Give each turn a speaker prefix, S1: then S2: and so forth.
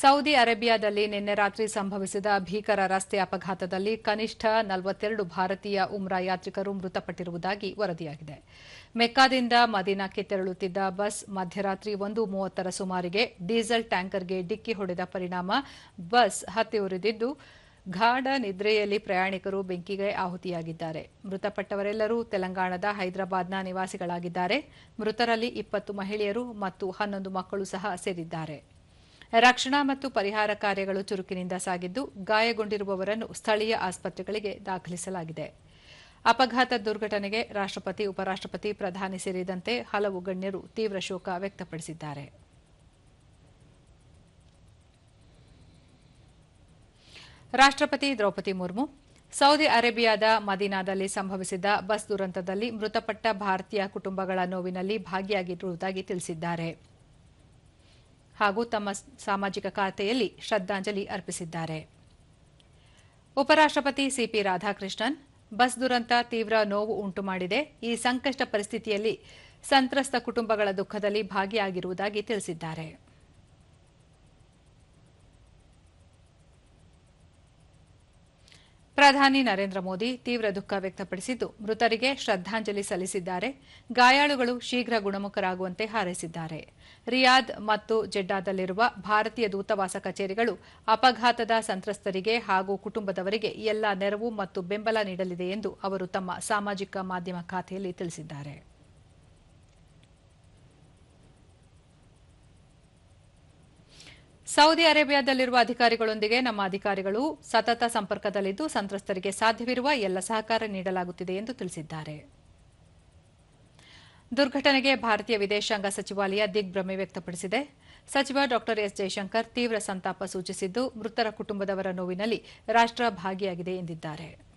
S1: Saudi ಅರೇಬಿಯಾದಲ್ಲಿ ನಿನ್ನೆ ರಾತ್ರಿ ಸಂಭವಿಸಿದ ಭೀಕರ ರಸ್ತೆ ಅಪಘಾತದಲ್ಲಿ ಕನಿಷ್ಠ ನಲವತ್ತೆರಡು ಭಾರತೀಯ ಉಮ್ರಾ ಯಾತ್ರಿಕರು ಮೃತಪಟ್ಟಿರುವುದಾಗಿ ವರದಿಯಾಗಿದೆ. ಮೆಕ್ಕಾದಿಂದ ಮದೀನಾಕ್ಕೆ ತೆರಳುತ್ತಿದ್ದ ಬಸ್ ಮಧ್ಯರಾತ್ರಿ ಒಂದು ಮೂವತ್ತರ ಸುಮಾರಿಗೆ ಡೀಸೆಲ್ ಟ್ಯಾಂಕರ್ಗೆ ಡಿಕ್ಕಿ ಹೊಡೆದ ಪರಿಣಾಮ ಬಸ್ ಹತ್ತಿ ಉರಿದಿದ್ದು, ಗಾಢ ನಿದ್ರೆಯಲ್ಲಿ ಪ್ರಯಾಣಿಕರು ಬೆಂಕಿಗೆ ಆಹುತಿಯಾಗಿದ್ದಾರೆ. ಮೃತಪಟ್ಟವರೆಲ್ಲರೂ ತೆಲಂಗಾಣದ ಹೈದರಾಬಾದ್ನ ನಿವಾಸಿಗಳಾಗಿದ್ದಾರೆ. ಮೃತರಲ್ಲಿ ಇಪ್ಪತ್ತು ಮಹಿಳೆಯರು ಮತ್ತು ಹನ್ನೊಂದು ಮಕ್ಕಳು ಸಹ ಸೇರಿದ್ದಾರೆ. ರಕ್ಷಣಾ ಮತ್ತು ಪರಿಹಾರ ಕಾರ್ಯಗಳು ಚುರುಕಿನಿಂದ ಸಾಗಿದ್ದು ಗಾಯಗೊಂಡಿರುವವರನ್ನು ಸ್ಥಳೀಯ ಆಸ್ಪತ್ರೆಗಳಿಗೆ ದಾಖಲಿಸಲಾಗಿದೆ. ಅಪಘಾತ ದುರ್ಘಟನೆಗೆ ರಾಷ್ಟ್ರಪತಿ, ಉಪರಾಷ್ಟ್ರಪತಿ ಪ್ರಧಾನಿ ಸೇರಿದಂತೆ ಹಲವು ಗಣ್ಯರು ತೀವ್ರ ಶೋಕ ವ್ಯಕ್ತಪಡಿಸಿದ್ದಾರೆ. ರಾಷ್ಟ್ರಪತಿ ದ್ರೌಪದಿ ಮುರ್ಮು, ಸೌದಿ ಅರೇಬಿಯಾದ ಮದೀನಾದಲ್ಲಿ ಸಂಭವಿಸಿದ ಬಸ್ ದುರಂತದಲ್ಲಿ ಮೃತಪಟ್ಟ ಭಾರತೀಯ ಕುಟುಂಬಗಳ ನೋವಿನಲ್ಲಿ ಭಾಗಿಯಾಗಿರುವುದಾಗಿ ತಿಳಿಸಿದ್ದಾರೆ. ಹಾಗೂ ತಮ್ಮ ಸಾಮಾಜಿಕ ಖಾತೆಯಲ್ಲಿ ಶ್ರದ್ಧಾಂಜಲಿ ಅರ್ಪಿಸಿದ್ದಾರೆ. ಉಪರಾಷ್ಟ್ರಪತಿ ಸಿಪಿ ರಾಧಾಕೃಷ್ಣನ್, ಬಸ್ ದುರಂತ ತೀವ್ರ ನೋವು ಉಂಟು ಮಾಡಿದೆ. ಈ ಸಂಕಷ್ಟ ಪರಿಸ್ಥಿತಿಯಲ್ಲಿ ಸಂತ್ರಸ್ತ ಕುಟುಂಬಗಳ ದುಃಖದಲ್ಲಿ ಭಾಗಿಯಾಗಿರುವುದಾಗಿ ತಿಳಿಸಿದ್ದಾರೆ. ಪ್ರಧಾನಿ ನರೇಂದ್ರ ಮೋದಿ ತೀವ್ರ ದುಃಖ ವ್ಯಕ್ತಪಡಿಸಿದ್ದು, ಮೃತರಿಗೆ ಶ್ರದ್ಧಾಂಜಲಿ ಸಲ್ಲಿಸಿದ್ದಾರೆ. ಗಾಯಾಳುಗಳು ಶೀಘ್ರ ಗುಣಮುಖರಾಗುವಂತೆ ಹಾರೈಸಿದ್ದಾರೆ. ರಿಯಾದ್ ಮತ್ತು ಜೆಡ್ಡಾದಲ್ಲಿರುವ ಭಾರತೀಯ ದೂತಾವಾಸ ಕಚೇರಿಗಳು ಅಪಘಾತದ ಸಂತ್ರಸ್ತರಿಗೆ ಹಾಗೂ ಕುಟುಂಬದವರಿಗೆ ಎಲ್ಲ ನೆರವು ಮತ್ತು ಬೆಂಬಲ ನೀಡಲಿದೆ ಎಂದು ಅವರು ತಮ್ಮ ಸಾಮಾಜಿಕ ಮಾಧ್ಯಮ ಖಾತೆಯಲ್ಲಿ ತಿಳಿಸಿದ್ದಾರೆ. ಸೌದಿ ಅರೇಬಿಯಾದಲ್ಲಿರುವ ಅಧಿಕಾರಿಗಳೊಂದಿಗೆ ನಮ್ಮ ಅಧಿಕಾರಿಗಳು ಸತತ ಸಂಪರ್ಕದಲ್ಲಿದ್ದು, ಸಂತ್ರಸ್ತರಿಗೆ ಸಾಧ್ಯವಿರುವ ಎಲ್ಲ ಸಹಕಾರ ನೀಡಲಾಗುತ್ತಿದೆ ಎಂದು ತಿಳಿಸಿದ್ದಾರೆ. ದುರ್ಘಟನೆಗೆ ಭಾರತೀಯ ವಿದೇಶಾಂಗ ಸಚಿವಾಲಯ ದಿಗ್ಭ್ರಮೆ ವ್ಯಕ್ತಪಡಿಸಿದೆ. ಸಚಿವ ಡಾ ಎಸ್ ಜೈಶಂಕರ್ ತೀವ್ರ ಸಂತಾಪ ಸೂಚಿಸಿದ್ದು, ಮೃತರ ಕುಟುಂಬದವರ ನೋವಿನಲ್ಲಿ ರಾಷ್ಟ್ರ ಭಾಗಿಯಾಗಿದೆ ಎಂದಿದ್ದಾರೆ.